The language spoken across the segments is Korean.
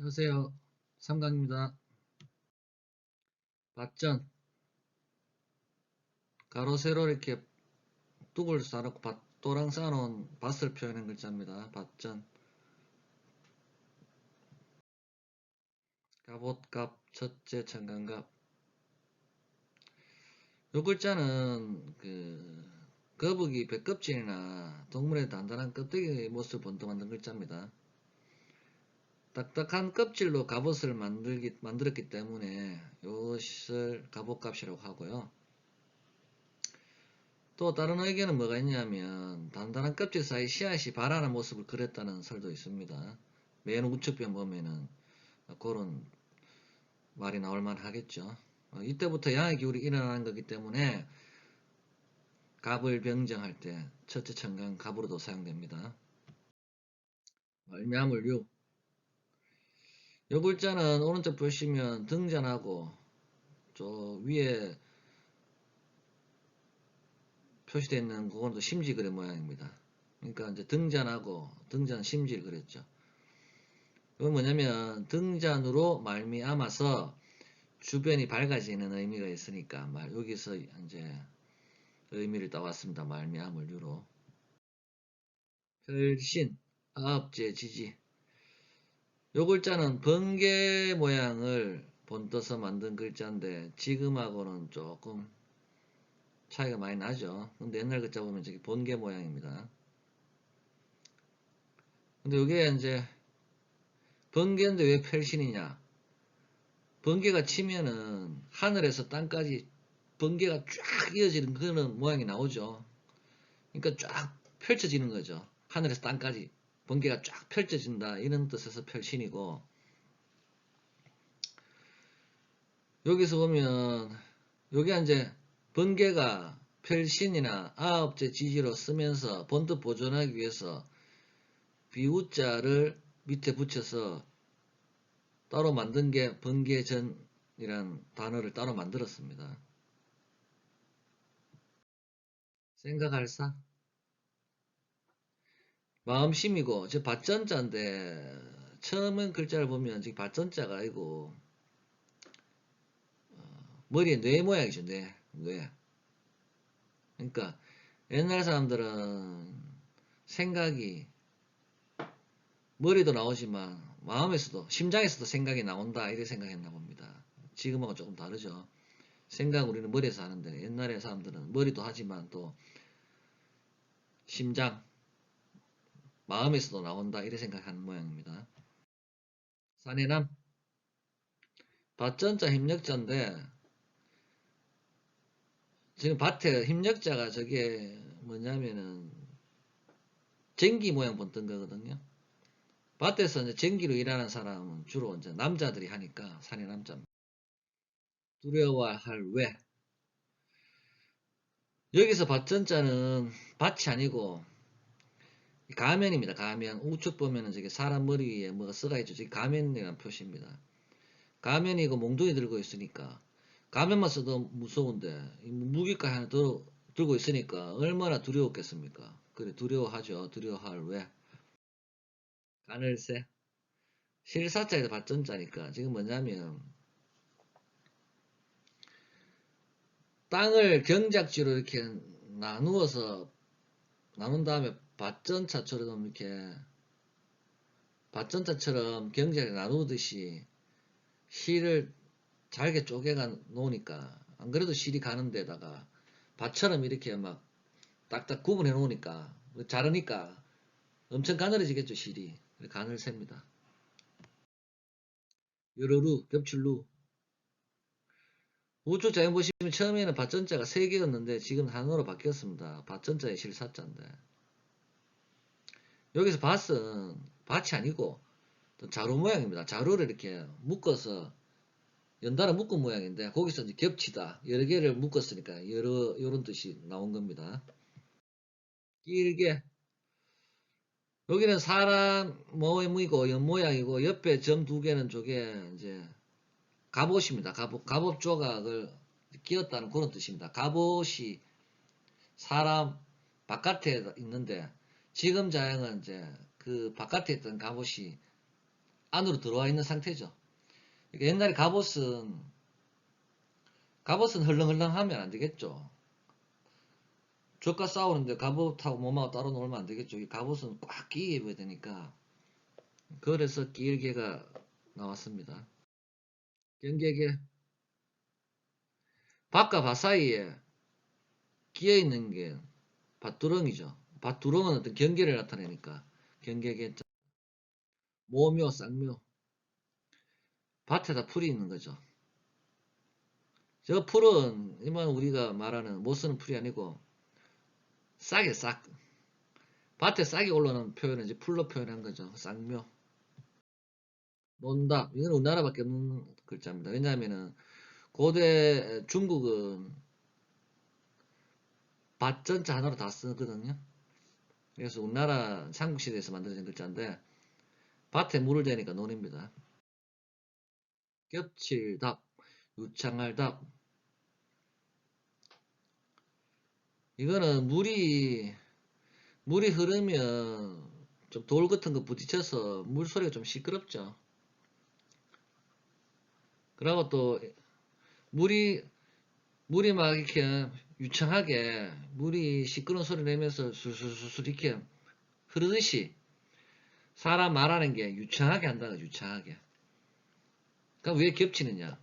안녕하세요. 삼강입니다. 밭전 가로 세로 이렇게 뚝을 쌓아놓고 밭도랑 쌓아놓은 밭을 표현한 글자입니다. 밭전 갑옷갑 첫째 천간갑 요 글자는 그 거북이 배껍질이나 동물의 단단한 껍데기 모습을 본떠 만든 글자입니다. 딱딱한 껍질로 갑옷을 만들기, 만들었기 때문에 이것을 갑옷값이라고 하고요. 또 다른 의견은 뭐가 있냐면 단단한 껍질 사이 씨앗이 발하는 모습을 그렸다는 설도 있습니다. 맨 우측편 보면은 그런 말이 나올 만 하겠죠. 어, 이때부터 양의 기울이 일어나는 거기 때문에 갑을 병정할 때 첫째 천간 갑으로도 사용됩니다. 말미암을 6 요 글자는 오른쪽 보시면 등잔하고 저 위에 표시되어 있는 그건 심지 그림 모양입니다. 그러니까 이제 등잔하고 등잔 심지를 그렸죠. 이건 뭐냐면 등잔으로 말미암아서 주변이 밝아지는 의미가 있으니까 말 여기서 이제 의미를 따왔습니다. 말미암을 유로 별신 아업제 지지 요 글자는 번개 모양을 본떠서 만든 글자인데 지금하고는 조금 차이가 많이 나죠. 근데 옛날 글자 보면 저기 번개 모양입니다. 근데 이게 이제 번개인데 왜 펠신이냐? 번개가 치면은 하늘에서 땅까지 번개가 쫙 이어지는 그런 모양이 나오죠. 그러니까 쫙 펼쳐지는 거죠. 하늘에서 땅까지 번개가 쫙 펼쳐진다. 이런 뜻에서 펼신이고. 여기서 보면 여기 이제 번개가 펼신이나 아업제 지지로 쓰면서 번듯 보존하기 위해서 비우자를 밑에 붙여서 따로 만든 게 번개전이란 단어를 따로 만들었습니다. 생각할 사 마음심이고 저 밭전자인데 처음엔 글자를 보면 지금 밭전자가 아니고 어, 머리에 뇌 모양이죠 뇌, 뇌. 그러니까 옛날 사람들은 생각이 머리도 나오지만 마음에서도 심장에서도 생각이 나온다 이렇게 생각했나 봅니다. 지금하고 조금 다르죠. 생각 우리는 머리에서 하는데 옛날에 사람들은 머리도 하지만 또 심장 마음에서도 나온다 이렇게 생각하는 모양입니다. 산해남 밭전자 힘력자인데 지금 밭에 힘력자가 저게 뭐냐면은 전기 모양 본뜬 거거든요. 밭에서 이제 전기로 일하는 사람은 주로 이제 남자들이 하니까 산해 남자입니다. 두려워할 왜 여기서 밭전자는 밭이 아니고 가면입니다. 가면. 우측 보면은 저기 사람 머리 위에 뭐가 쓰가 있죠. 저기 가면이라는 표시입니다. 가면이고 몽둥이 들고 있으니까 가면만 써도 무서운데 무기까지 하나 더, 들고 있으니까 얼마나 두려웠겠습니까? 그래 두려워하죠. 두려워할 왜? 가늘새 실사자에서 밭전자니까 지금 뭐냐면 땅을 경작지로 이렇게 나누어서 나눈 다음에 밭전차처럼 이렇게 밭전차처럼 경제를 나누듯이 실을 잘게 쪼개가 놓으니까 안 그래도 실이 가는 데다가 밭처럼 이렇게 막 딱딱 구분해 놓으니까 자르니까 엄청 가늘어지겠죠 실이. 가늘 셉니다. 여러루 겹출루. 우측 자연 보시면 처음에는 밭전자가 3개였는데 지금 하나로 바뀌었습니다. 밭전자의 실사자인데 여기서 밭은 밭이 아니고 자루 모양입니다. 자루를 이렇게 묶어서 연달아 묶은 모양인데 거기서 이제 겹치다 여러 개를 묶었으니까 여러 이런 뜻이 나온 겁니다. 길게 여기는 사람 모양이고 연 모양이고 옆에 점 두 개는 저게 이제 갑옷입니다. 갑옷 갑옷 조각을 끼었다는 그런 뜻입니다. 갑옷이 사람 바깥에 있는데 지금 자양은 이제 그 바깥에 있던 갑옷이 안으로 들어와 있는 상태죠. 그러니까 옛날에 갑옷은 갑옷은 헐렁헐렁하면 안 되겠죠. 적과 싸우는데 갑옷하고 몸하고 따로 놀면 안 되겠죠. 이 갑옷은 꽉 끼게 입어야 되니까. 그래서 길게가 나왔습니다. 경계계 밭과 밭 사이에 끼어 있는 게 밭두렁이죠. 밭 두렁은 어떤 경계를 나타내니까 경계계 모묘 쌍묘 밭에다 풀이 있는 거죠. 저 풀은 일반 우리가 말하는 못 쓰는 풀이 아니고 싹에 싹 밭에 싹이 올라오는 표현을 이제 풀로 표현한 거죠. 쌍묘 논답 이건 우리나라밖에 없는 글자입니다. 왜냐하면은 고대 중국은 밭 전체 하나로 다 쓰거든요. 그래서 우리나라 삼국시대에서 만들어진 글자인데 밭에 물을 대니까 논입니다. 겹칠답, 유창할답 이거는 물이 물이 흐르면 좀 돌 같은 거 부딪혀서 물소리가 좀 시끄럽죠. 그리고 또 물이 물이 막 이렇게 유창하게 물이 시끄러운 소리 내면서 술술술술 이렇게 흐르듯이 사람 말하는 게 유창하게 한다가 유창하게. 그러니까 왜 겹치느냐?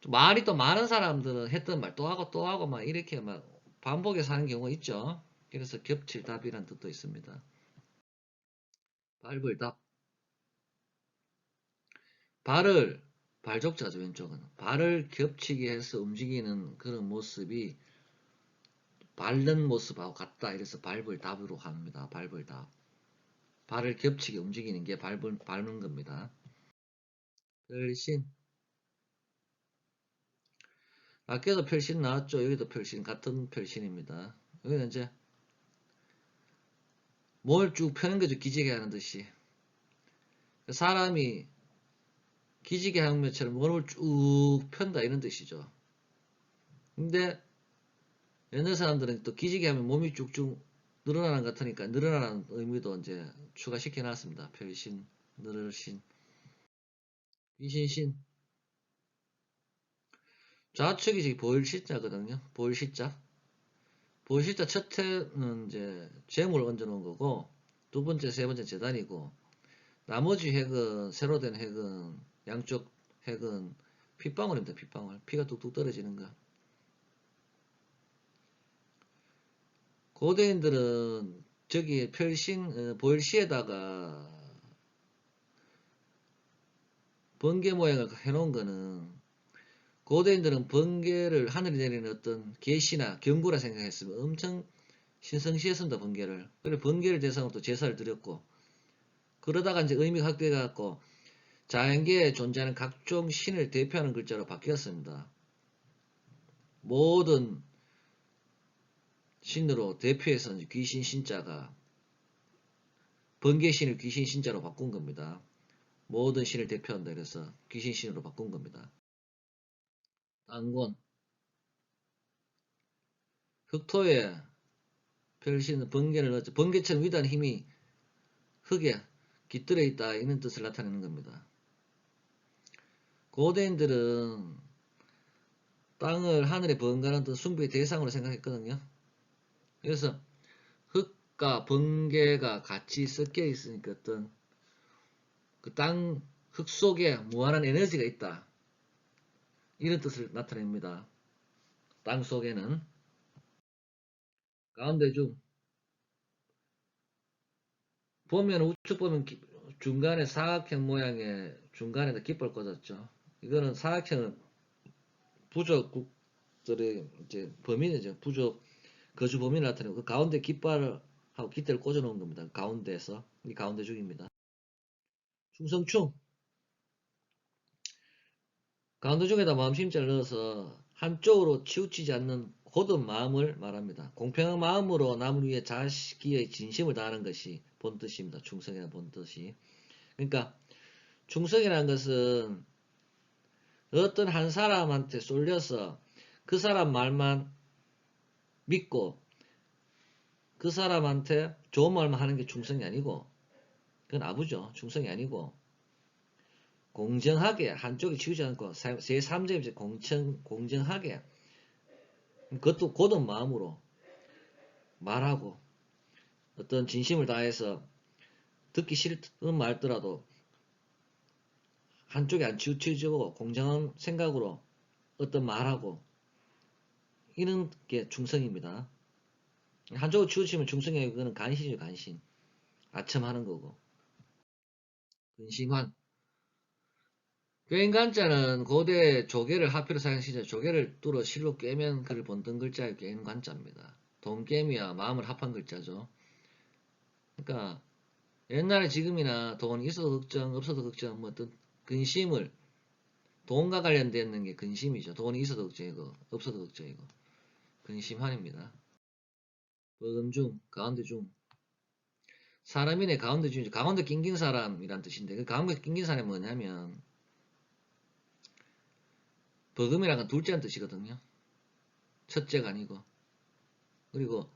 좀 말이 또 많은 사람들은 했던 말 또 하고 또 하고 막 이렇게 막 반복해서 하는 경우가 있죠. 그래서 겹칠 답이라는 뜻도 있습니다. 밟을 답. 발을 발족자죠 왼쪽은. 발을 겹치게 해서 움직이는 그런 모습이 밟는 모습하고 같다 이래서 밟을 답으로 합니다. 밟을 답. 발을 겹치게 움직이는 게 밟은, 밟는 겁니다. 별신. 아까도 별신 나왔죠? 여기도 별신 같은 별신입니다. 여기는 이제 뭘쭉 펴는 거죠? 기지개 하는 듯이. 사람이 기지개 항매처럼 몸을 쭉 편다 이런 뜻이죠. 근데 옛날 사람들은 또 기지개 하면 몸이 쭉쭉 늘어나는 것 같으니까 늘어나는 의미도 이제 추가시켜 놨습니다. 별신, 늘신, 귀신신. 좌측이 지금 보일 시자거든요. 보일 시자. 보일 시자 첫 해는 이제 재물 얹어 놓은 거고, 두 번째, 세 번째 재단이고, 나머지 핵은, 새로 된 핵은 양쪽 핵은 핏방울입니다. 핏방울. 피가 뚝뚝 떨어지는 거. 고대인들은 저기 어, 보일시에다가 번개 모양을 해놓은 거는 고대인들은 번개를 하늘이 내리는 어떤 계시나 경고라 생각했으면 엄청 신성시했습니다. 번개를. 그래 번개를 대상으로 또 제사를 드렸고 그러다가 이제 의미가 확대해갖고 자연계에 존재하는 각종 신을 대표하는 글자로 바뀌었습니다. 모든 신으로 대표해서 귀신 신자가 번개신을 귀신 신자로 바꾼 겁니다. 모든 신을 대표한다 그래서 귀신 신으로 바꾼 겁니다. 땅곤 흑토에 별신은 번개를 넣었죠. 번개처럼 위대한 힘이 흙에 깃들어 있다 이런 뜻을 나타내는 겁니다. 고대인들은 땅을 하늘에 번가는 듯 숭배의 대상으로 생각했거든요. 그래서 흙과 번개가 같이 섞여 있으니까 어떤 그 땅 흙 속에 무한한 에너지가 있다. 이런 뜻을 나타냅니다. 땅 속에는 가운데 중 보면 우측 보면 중간에 사각형 모양의 중간에다 깃발 꽂았죠. 이거는 사각형은 부족국들의 이제 범인이죠. 부족 거주 범인을 나타내고 그 가운데 깃발을 하고 깃대를 꽂아 놓은 겁니다. 가운데에서 이 가운데 중입니다. 충성충 가운데 중에다 마음심자를 넣어서 한쪽으로 치우치지 않는 고든 마음을 말합니다. 공평한 마음으로 남을 위해 자식의 진심을 다하는 것이 본 뜻입니다. 충성이라는 본 뜻이. 그러니까 충성이라는 것은 어떤 한 사람한테 쏠려서 그 사람 말만 믿고 그 사람한테 좋은 말만 하는 게 충성이 아니고 그건 아부죠. 충성이 아니고 공정하게 한쪽이 치우지 않고 제 3점 공정 공정하게 그것도 고든 마음으로 말하고 어떤 진심을 다해서 듣기 싫은 말더라도 한쪽에 안 치우쳐지고 공정한 생각으로 어떤 말하고 이런 게 충성입니다. 한쪽으로 치우치면 아니고 그거는 간신이죠 간신 아첨하는 거고 근심한 괭관자는 고대 조개를 하필로 사용시죠. 조개를 뚫어 실로 꿰면 그를 본뜬 글자의 괭관자입니다. 돈깨미와 마음을 합한 글자죠. 그러니까 옛날에 지금이나 돈 있어도 걱정 없어도 걱정 뭐 어떤 근심을 돈과 관련되는 게 근심이죠. 돈이 있어도 걱정이고 없어도 걱정이고 근심한입니다. 버금중 가운데 중 사람이네 가운데 중 가운데 낑긴 사람이란 뜻인데 그 가운데 낑긴 사람이 뭐냐면 버금이란 건 둘째란 뜻이거든요. 첫째가 아니고. 그리고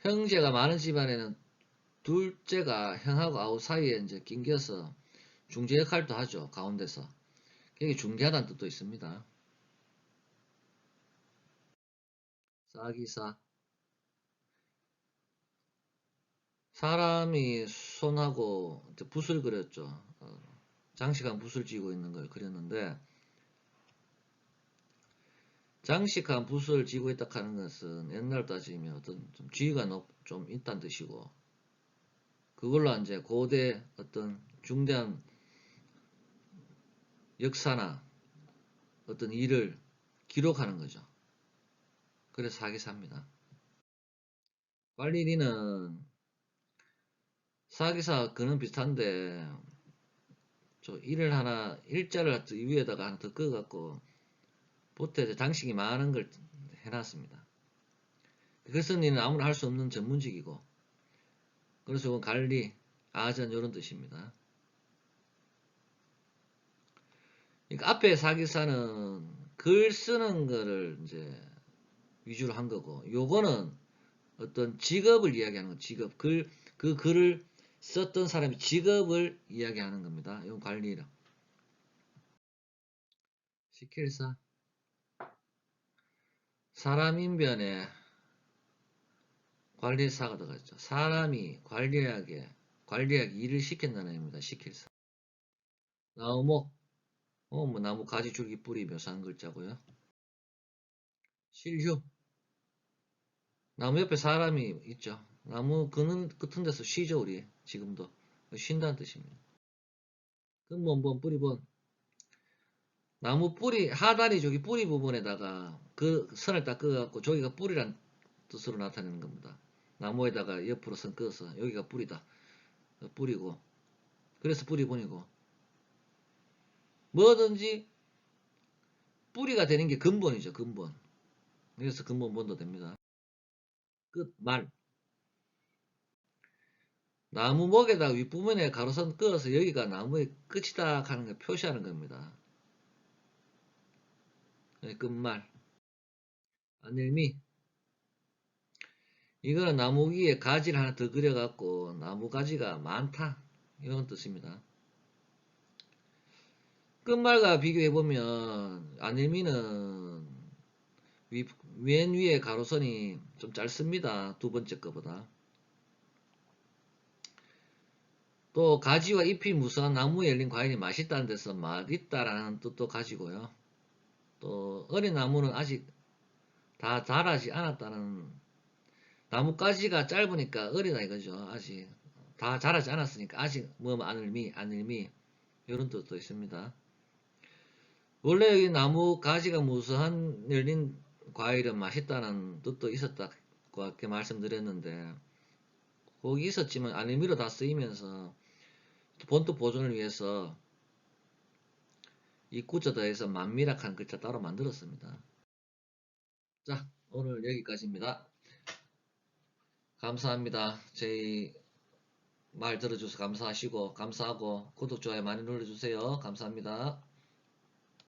형제가 많은 집안에는 둘째가 형하고 아우 사이에 이제 낑겨서 중재 역할도 하죠. 가운데서. 여기 중재하다는 뜻도 있습니다. 싸기사 사람이 손하고 붓을 그렸죠. 어, 장식한 붓을 쥐고 있는 걸 그렸는데 장식한 붓을 쥐고 있다 하는 것은 옛날 따지면 어떤 좀 지위가 높, 좀 있다는 뜻이고 그걸로 이제 고대 어떤 중대한 역사나 어떤 일을 기록하는 거죠. 그래서 사기사입니다. 관리리는 사기사 그는 비슷한데 저 일을 하나 일자를 위에다가 하나 더 그어갖고 보태 장식이 많은 걸 해놨습니다. 그것은 이는 아무나 할 수 없는 전문직이고 그래서 이건 관리, 아전 이런 뜻입니다. 그러니까 앞에 사기사는 글 쓰는 거를 이제 위주로 한 거고 요거는 어떤 직업을 이야기하는 거 직업 글, 그 글을 썼던 사람의 직업을 이야기하는 겁니다. 이건 관리라. 시킬사 사람 인변에 관리사가 들어갔죠. 사람이 관리하게 관리하게 일을 시킨다는 의미입니다. 시킬사. 나무목 어, 뭐 나무 가지 줄기 뿌리 묘사한 글자고요. 실휴 나무 옆에 사람이 있죠. 나무 그는 끝은 데서 쉬죠 우리 지금도 쉰다는 뜻입니다. 근본본 뿌리본 나무 뿌리 하단이 저기 뿌리 부분에다가 그 선을 딱 그어갖고 저기가 뿌리란 뜻으로 나타내는 겁니다. 나무에다가 옆으로 선 그어서 여기가 뿌리다. 뿌리고 그래서 뿌리본이고 뭐든지 뿌리가 되는 게 근본이죠 근본 그래서 근본본도 됩니다. 끝, 말 나무 목에다 윗부분에 가로선 끄어서 여기가 나무의 끝이다 하는 걸 표시하는 겁니다. 네, 끝말 안일미 이거는 나무 위에 가지를 하나 더 그려갖고 나무 가지가 많다 이런 뜻입니다. 끝말과 비교해보면 안일미는 위, 맨 위에 가로선이 좀 짧습니다. 두 번째 거보다. 또 가지와 잎이 무성한 나무에 열린 과일이 맛있다는 데서 맛있다라는 뜻도 가지고요. 또 어린 나무는 아직 다 자라지 않았다는 나무가지가 짧으니까 어리다 이거죠. 아직 다 자라지 않았으니까 아직 뭐 안을미 안을미 이런 뜻도 있습니다. 원래 여기 나무 가지가 무성한 열린 과일은 맛있다는 뜻도 있었다고 이렇게 말씀드렸는데 거기 있었지만 안을미로 다 쓰이면서 본토 보존을 위해서 이 구자다에서 만미락한 글자 따로 만들었습니다. 자 오늘 여기까지입니다. 감사합니다. 저희 말 들어줘서 감사하시고 감사하고 구독 좋아요 많이 눌러주세요. 감사합니다.